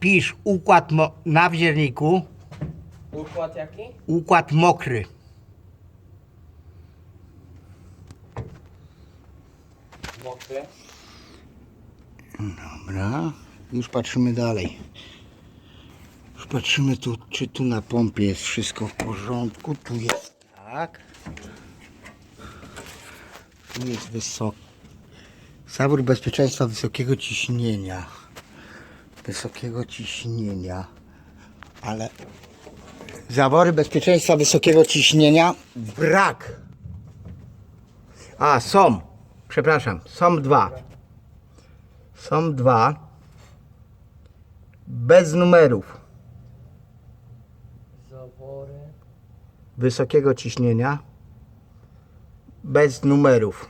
Pisz układ mo- na wzierniku, Układ jaki? układ mokry. Mokry. Dobra, już patrzymy dalej. Już patrzymy tu, czy tu na pompie jest wszystko w porządku. Tu jest tak. Tu jest wysoki. Zawór bezpieczeństwa wysokiego ciśnienia. Wysokiego ciśnienia. Ale zawory bezpieczeństwa wysokiego ciśnienia brak. A, są. Przepraszam, są dwa. Są dwa. Bez numerów. Zawory. Wysokiego ciśnienia. Bez numerów.